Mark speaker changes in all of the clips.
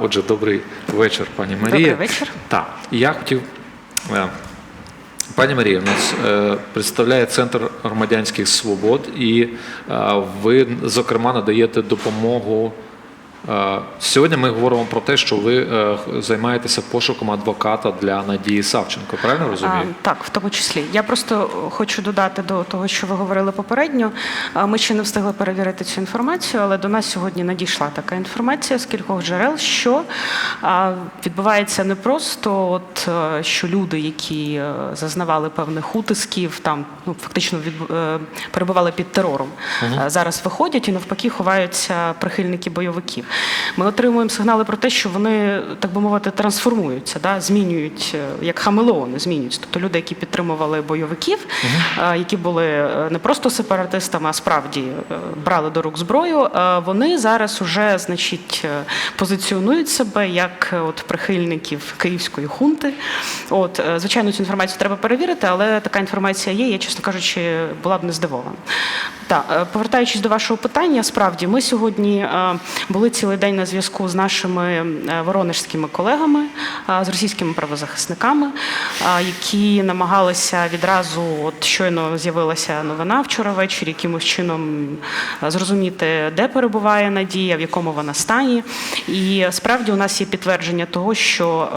Speaker 1: Отже, добрий вечір, пані Марія.
Speaker 2: Добрий вечір.
Speaker 1: Так, я хотів. е, Пані Марія, у нас е, представляє Центр громадянських свобод, і е, ви, зокрема, надаєте допомогу. Е, Сьогодні ми говоримо про те, що ви е, займаєтеся пошуком адвоката для Надії Савченко. Правильно розумію?
Speaker 2: Так, в тому числі. Я просто хочу додати до того, що ви говорили попередньо. Ми ще не встигли перевірити цю інформацію, але до нас сьогодні надійшла така інформація з кількох джерел, що відбувається не просто, от е, що люди, які е, зазнавали певних утисків, там ну фактично від, е, перебували під терором, е, зараз виходять і навпаки ховаються прихильники бойовиків. Ми отримуємо сигнали про те, що вони, так би мовити, трансформуються, да, змінюють е, як хамелеони, змінюються. Тобто люди, які підтримували бойовиків, е, які були е, не просто сепаратистами, а справді брали до рук зброю. Вони зараз уже, значить, позиціонують себе як от прихильників київської хунти. От, звичайно, цю інформацію треба перевірити, але така інформація є. Я, чесно кажучи, була б не здивована. Так, повертаючись до вашого питання, справді ми сьогодні були цілий день на зв'язку з нашими е, воронежськими колегами, з російськими правозахисниками, які намагалися відразу, от щойно з'явилася новина вчора ввечері, якимось чином е, зрозуміти, де перебуває Надія, в якому вона стані. І справді у нас є підтвердження того, що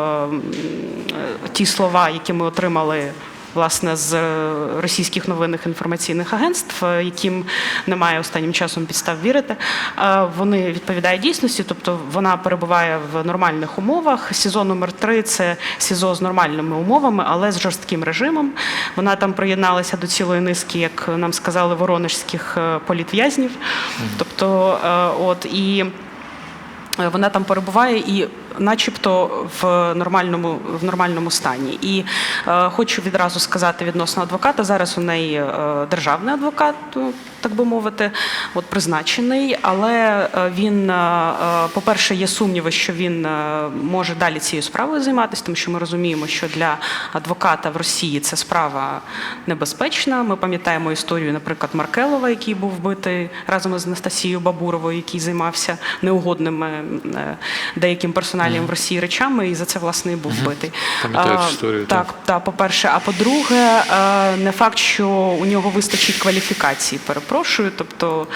Speaker 2: е, ті слова, які ми отримали власне з е, російських новинних інформаційних агентств, е, яким немає останнім часом підстав вірити. е, Вони відповідають дійсності, тобто вона перебуває в нормальних умовах. СІЗО номер 3 це СІЗО з нормальними умовами, але з жорстким режимом. Вона там приєдналася до цілої низки, як нам сказали, воронежських політв'язнів. Тобто, от і. Вона там перебуває і, начебто, в нормальному в нормальному стані. І е, хочу відразу сказати відносно адвоката. Зараз у неї е, державний адвокат, ну, так би мовити, от призначений. Але е, він, е, е, по-перше, є сумніви, що він е, може далі цією справою займатися, тому що ми розуміємо, що для адвоката в Росії це справа небезпечна. Ми пам'ятаємо історію, наприклад, Маркелова, який був вбитий разом із Анастасією Бабуровою, який займався неугодними е, деяким персоналіям в Росії речами, і за це власне і був вбитий.
Speaker 1: Пам'ятаю історію,
Speaker 2: Так,
Speaker 1: так.
Speaker 2: так, по-перше, а по-друге, не факт, що у нього вистачить кваліфікації. Перепрошую. Тобто,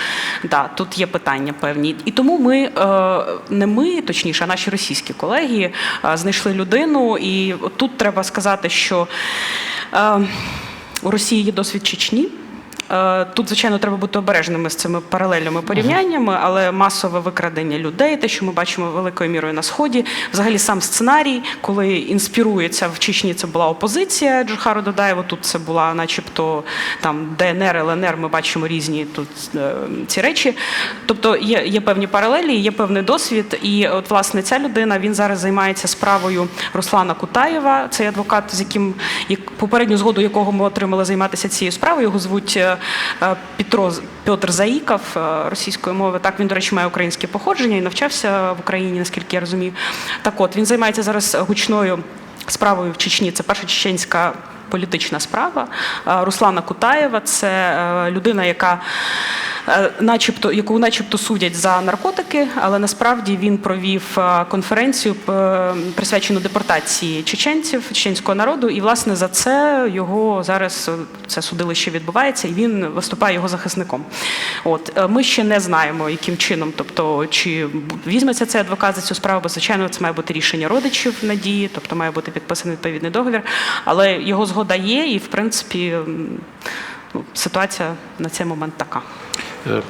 Speaker 2: да, тут є питання певні. І тому ми е, не ми, точніше, а наші російські колеги е, знайшли людину. І тут треба сказати, що е, у Росії є досвід Чечні. Е, Тут, звичайно, треба бути обережними з цими паралельними порівняннями, але масове викрадення людей, те, що ми бачимо великою мірою на сході, взагалі сам сценарій, коли інспірується в Чечні, це була опозиція Джохару Додаєва. Тут це була, начебто, там ДНР, ЛНР. Ми бачимо різні тут е, ці речі. Тобто є, є певні паралелі, є певний досвід. І от власне ця людина він зараз займається справою Руслана Кутаєва. Це адвокат, з яким як попередню згоду якого ми отримали займатися цією справою. Його звуть е, Петро Петр Заїков е, російської мови. Так він, до речі, має українське походження і навчався в Україні, наскільки я розумію. Так, от він займається зараз гучною справою в Чечні. Це перша чеченська. Політична справа Е, Руслана Кутаєва це е, людина, яка е, начебто, яку начебто судять за наркотики, але насправді він провів конференцію присвячену депортації чеченців, чеченського народу, і власне за це його зараз це судилище відбувається, і він виступає його захисником. От ми ще не знаємо, яким чином, тобто чи візьметься цей адвокат за цю справу, бо звичайно це має бути рішення родичів надії, тобто має бути підписаний відповідний договір. Але його згода є, і в принципі ну, ситуація на цей момент така.
Speaker 1: Е,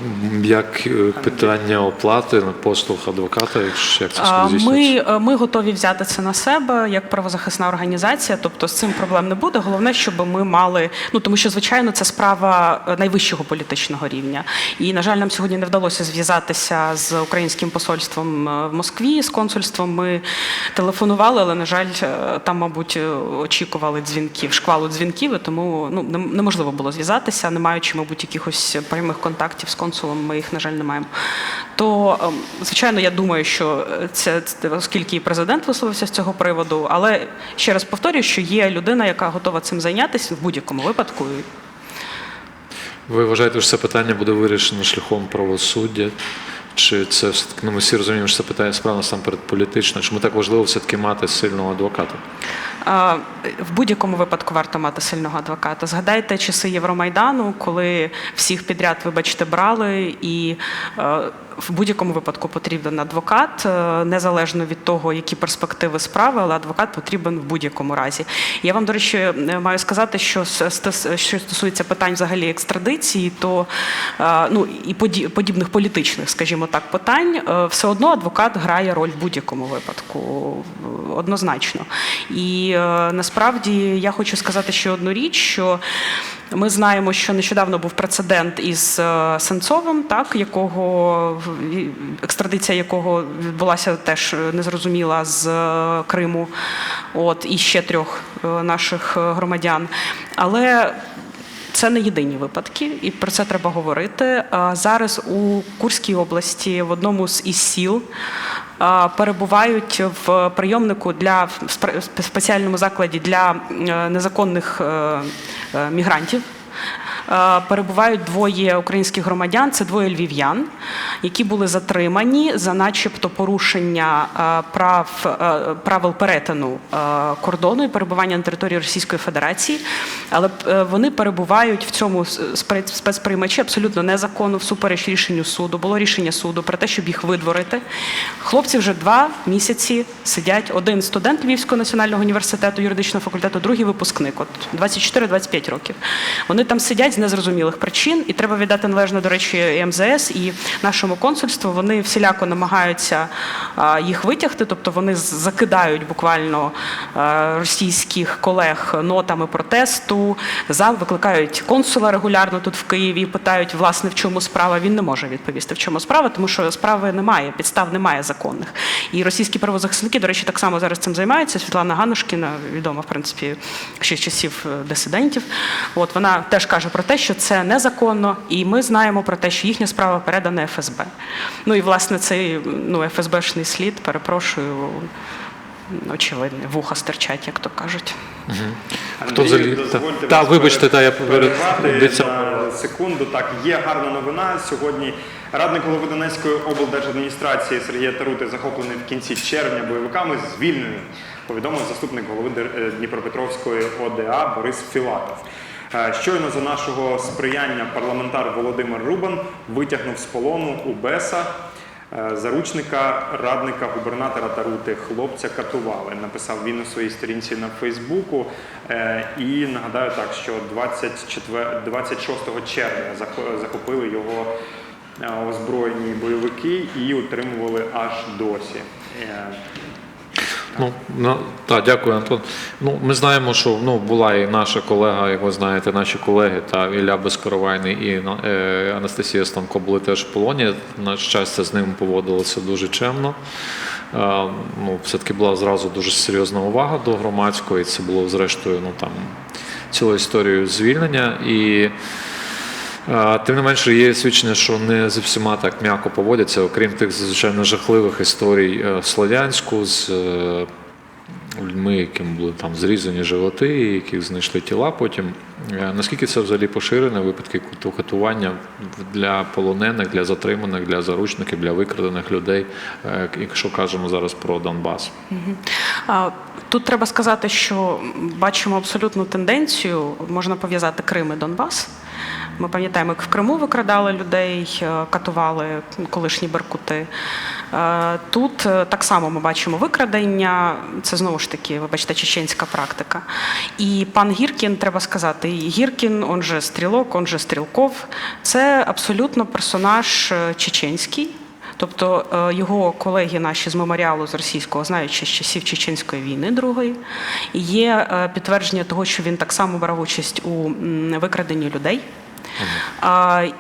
Speaker 1: Як е, питання оплати на послуг адвоката, якщо- як це
Speaker 2: Ми, е, ми готові взяти це на себе як правозахисна організація, тобто з цим проблем не буде. Головне, щоб ми мали, ну тому що звичайно це справа найвищого політичного рівня. І на жаль, нам сьогодні не вдалося зв'язатися з українським посольством в Москві, з консульством. Ми телефонували, але на жаль, там, мабуть, очікували дзвінків, шквалу дзвінків, і тому ну неможливо було зв'язатися, не маючи, мабуть, якихось прямих контактів з консулом. Ми їх, на жаль, не маємо. То, ем, звичайно, я думаю, що це оскільки і президент висловився з цього приводу, але ще раз повторюю, що є людина, яка готова цим зайнятися в будь-якому випадку.
Speaker 1: Ви вважаєте, що це питання буде вирішено шляхом правосуддя? Чи це все-таки, ну ми всі розуміємо, що це питання справа насамперед політична? Чому так важливо все-таки мати сильного адвоката?
Speaker 2: В будь-якому випадку варто мати сильного адвоката. Згадайте часи Євромайдану, коли всіх підряд, вибачте, брали, і е, в будь-якому випадку потрібен адвокат, е, незалежно від того, які перспективи справи, але адвокат потрібен в будь-якому разі. Я вам, до речі, е, маю сказати, що що стосується питань взагалі екстрадиції, то ну і поді- подібних політичних, скажімо так, питань, е, все одно адвокат грає роль в будь-якому випадку, однозначно. І е, насправді я хочу сказати ще одну річ, що ми знаємо, що нещодавно був прецедент із е, Сенцовим, так якого екстрадиція якого відбулася теж незрозуміла з Криму, от і ще трьох наших громадян. Але це не єдині випадки, і про це треба говорити. Зараз у Курській області в одному з із сіл перебувають в прийомнику для в спеціальному закладі для е, незаконних е, е, мігрантів. Е, Перебувають двоє українських громадян, це двоє львів'ян, які були затримані за начебто порушення е, прав е, правил перетину кордону і перебування на території Російської Федерації. Але вони перебувають в цьому спецприймачі абсолютно незаконно, всупереч рішенню суду. Було рішення суду про те, щоб їх видворити. Хлопці вже два місяці сидять. Один студент Львівського національного університету юридичного факультету, другий випускник. От 24-25 років. Вони там сидять з незрозумілих причин, і треба віддати належне, до речі, і МЗС і нашому консульству. Вони всіляко намагаються їх витягти, тобто вони закидають буквально російських колег нотами протесту, зал викликають консула регулярно тут в Києві, питають, власне, в чому справа. Він не може відповісти, в чому справа, тому що справи немає, підстав немає законних. І російські правозахисники, до речі, так само зараз цим займаються. Світлана Ганушкіна, відома, в принципі, ще з часів е, дисидентів. От вона теж каже про те, що це незаконно, і ми знаємо про те, що їхня справа передана ФСБ. Ну і власне цей ну, ФСБшний слід, перепрошую, очевидний, вуха стирчать, як то кажуть.
Speaker 1: Хто взагалі-
Speaker 3: дозвольте
Speaker 1: та-
Speaker 3: вас
Speaker 1: вибачте, та, я
Speaker 3: перервати на секунду. Так, є гарна новина. Сьогодні радник голови Донецької облдержадміністрації Сергія Тарути захоплений в кінці червня бойовиками, звільнений, повідомив заступник голови е, Дніпропетровської ОДА Борис Філатов. Е, Щойно за нашого сприяння парламентар Володимир Рубан витягнув з полону УБЕСа Е, Заручника радника губернатора Тарути хлопця катували. Написав він у своїй сторінці на Фейсбуку. Е, І нагадаю так, що 24, 26 червня захо- захопили його озброєні бойовики і утримували аж досі.
Speaker 1: Ну, ну так, дякую, Антон. Ну, ми знаємо, що ну, була і наша колега, ви знаєте, наші колеги, та Ілля Безкоровайний і е, Анастасія Станко були теж в полоні. На щастя, з ним поводилося дуже чемно. Е, ну, все-таки була зразу дуже серйозна увага до громадської. Це було зрештою ну, там, цілою історією звільнення. І Тим не менше, є свідчення, що не зі всіма так м'яко поводяться, окрім тих звичайно жахливих історій е, в Слов'янську з е, людьми, яким були там зрізані животи, яких знайшли тіла потім. Е, Наскільки це взагалі поширене випадки катування для полонених, для затриманих, для заручників, для викрадених людей, е, якщо кажемо зараз про Донбас?
Speaker 2: Тут треба сказати, що бачимо абсолютну тенденцію. Можна пов'язати Крим і Донбас. Ми пам'ятаємо, як в Криму викрадали людей, е, катували колишні беркути. Е, Тут е, так само ми бачимо викрадення. Це знову ж таки, вибачте, чеченська практика. І пан Гіркін, треба сказати, Гіркін, он же стрілок, он же стрілков. Це абсолютно персонаж чеченський. Тобто е, його колеги наші з меморіалу з російського знають ще з часів Чеченської війни другої. І є е, підтвердження того, що він так само брав участь у викраденні людей.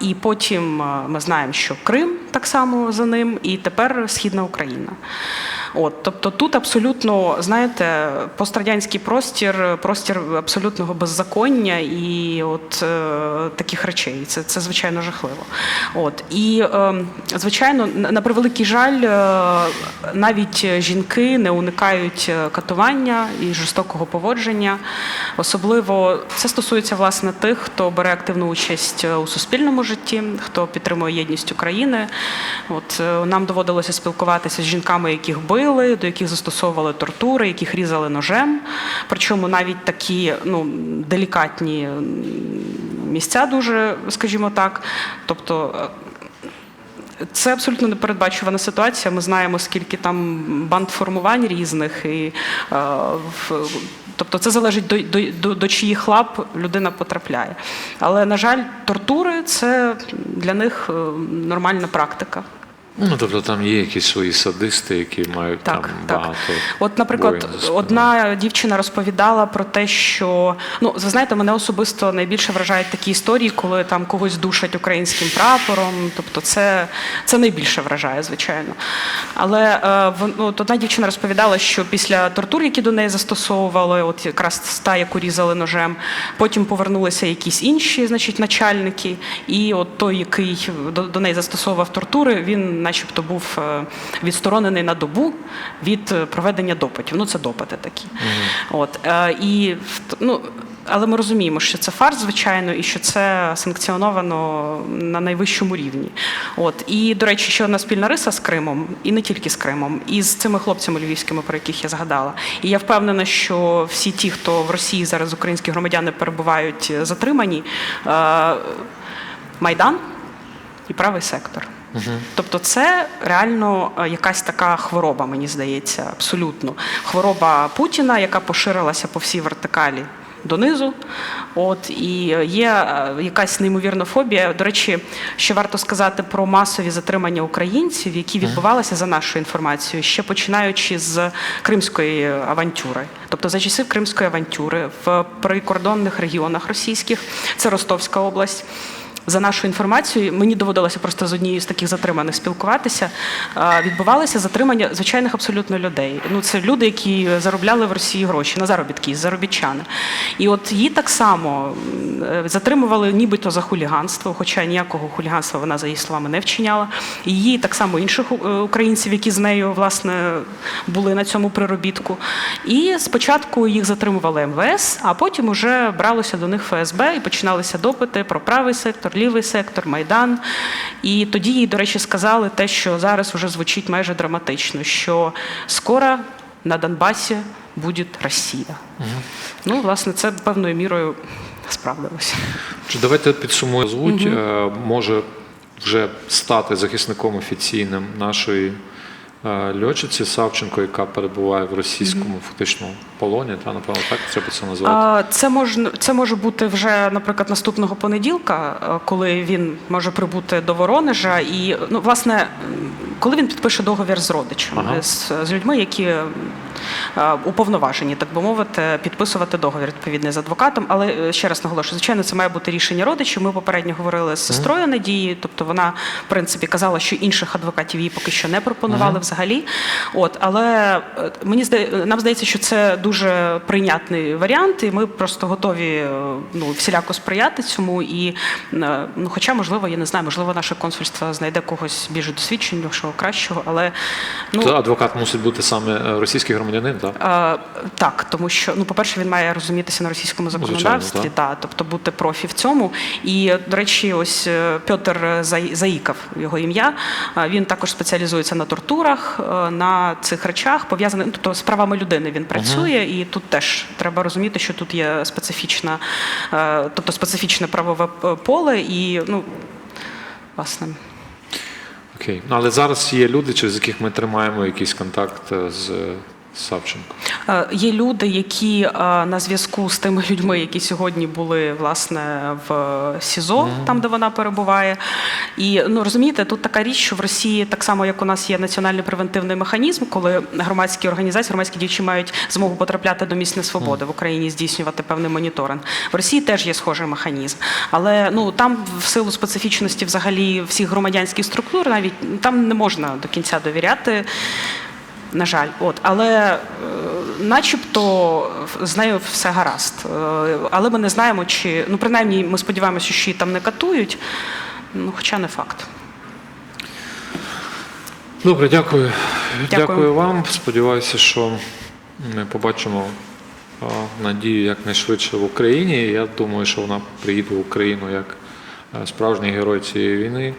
Speaker 2: І потім е, ми знаємо, що Крим так само за ним, і тепер Східна Україна. От, тобто тут абсолютно, знаєте, пострадянський простір, простір абсолютного беззаконня і от е, таких речей. Це, це звичайно жахливо. От і е, звичайно, на превеликий жаль, е, навіть жінки не уникають е, катування і жорстокого поводження. Особливо це стосується власне тих, хто бере активну участь е, у суспільному житті, хто підтримує єдність України. От е, нам доводилося спілкуватися з жінками, яких били, до яких застосовували тортури, яких різали ножем. Причому навіть такі ну, делікатні місця, дуже, скажімо так. Тобто. Це абсолютно непередбачувана ситуація. Ми знаємо, скільки там банд формувань різних, і е, в, тобто це залежить до, до, до, до чиїх лап людина потрапляє. Але, на жаль, тортури це для них е, нормальна практика.
Speaker 1: Ну, тобто там є якісь свої садисти, які мають
Speaker 2: Так,
Speaker 1: там
Speaker 2: так.
Speaker 1: багато.
Speaker 2: От, наприклад, одна дівчина розповідала про те, що ну ви знаєте, мене особисто найбільше вражають такі історії, коли там когось душать українським прапором. Тобто, це, це найбільше вражає, звичайно. Але ну, от одна дівчина розповідала, що після тортур, які до неї застосовували, от якраз та, яку різали ножем, потім повернулися якісь інші, значить, начальники, і от той, який до, до неї застосовував тортури, він, начебто, був е, відсторонений на добу від е, проведення допитів. Ну, це допити такі. От, е, і, ну, але ми розуміємо, що це фарс, звичайно, і що це санкціоновано на найвищому рівні. От. І, до речі, ще одна спільна риса з Кримом, і не тільки з Кримом, і з цими хлопцями львівськими, про яких я згадала. І я впевнена, що всі ті, хто в Росії зараз українські громадяни перебувають затримані, Майдан і правий сектор. Тобто це реально е, якась така хвороба, мені здається, абсолютно. Хвороба Путіна, яка поширилася по всій вертикалі донизу. От і е, є е, якась неймовірна фобія. До речі, ще варто сказати про масові затримання українців, які відбувалися за нашою інформацією, ще починаючи з кримської авантюри. Тобто за часів Кримської авантюри в прикордонних регіонах російських, це Ростовська область. За нашою інформацією, мені доводилося просто з однією з таких затриманих спілкуватися. Відбувалися затримання звичайних абсолютно людей. Ну це люди, які заробляли в Росії гроші на заробітки, заробітчани. І от її так само е, затримували нібито за хуліганство, хоча ніякого хуліганства вона за її словами не вчиняла. Її так само інших е, українців, які з нею власне були на цьому приробітку. І спочатку їх затримували МВС, а потім уже бралося до них ФСБ і починалися допити про правий сектор, лівий сектор, майдан. І тоді їй, до речі, сказали те, що зараз вже звучить майже драматично, що скоро на Донбасі буде Росія. Ну, власне, це певною мірою справдилося.
Speaker 1: Чи давайте підсумуємо. Звуть е, може вже стати захисником офіційним нашої льотчиці Савченко, яка перебуває в російському фактично полоні. Та напевно так треба це назвати.
Speaker 2: Це можна це може бути вже, наприклад, наступного понеділка, е, коли він може прибути до Воронежа. І ну, власне, коли він підпише договір з родичами,
Speaker 1: Ага.
Speaker 2: з, з людьми, які е, уповноважені, так би мовити, підписувати договір відповідний з адвокатом. Але е, ще раз наголошую, звичайно, це має бути рішення родичів. Ми попередньо говорили з сестрою Надії, тобто вона, в принципі, казала, що інших адвокатів їй поки що не пропонували взагалі. От, але е, мені здає, нам здається, що це дуже прийнятний варіант, і ми просто готові ну, всіляко сприяти цьому. І, ну, хоча, можливо, я не знаю, можливо, наше консульство знайде когось більш досвідченого, кращого, але ну.
Speaker 1: То адвокат мусить бути саме е, російський громадянин, так?
Speaker 2: Е, так, тому що ну, по-перше, він має розумітися на російському законодавстві,
Speaker 1: так.
Speaker 2: та, тобто бути профі в цьому. І, до речі, ось е, Петр Заїков, його ім'я. Він також спеціалізується на тортурах, е, на цих речах, пов'язаних, ну, тобто з правами людини він працює, і тут теж треба розуміти, що тут є специфічна, тобто специфічне правове поле, і ну, власне.
Speaker 1: Окей. Ну, але зараз є люди, через яких ми тримаємо якийсь контакт е, з Савченко.
Speaker 2: Е, Є люди, які е, на зв'язку з тими людьми, які сьогодні були власне в СІЗО, там де вона перебуває. І ну розумієте, тут така річ, що в Росії так само, як у нас є національний превентивний механізм, коли громадські організації, громадські діячі мають змогу потрапляти до місць несвободи в Україні, здійснювати певний моніторинг. В Росії теж є схожий механізм, але ну там в силу специфічності взагалі всіх громадянських структур, навіть там не можна до кінця довіряти. На жаль, от але е, начебто з нею все гаразд. Е, але ми не знаємо, чи ну принаймні ми сподіваємося, що її там не катують. Ну, хоча не факт.
Speaker 1: Добре, дякую.
Speaker 2: Дякую.
Speaker 1: Дякую вам. Сподіваюся, що ми побачимо а, надію якнайшвидше в Україні. Я думаю, що вона приїде в Україну як е, справжній герой цієї війни.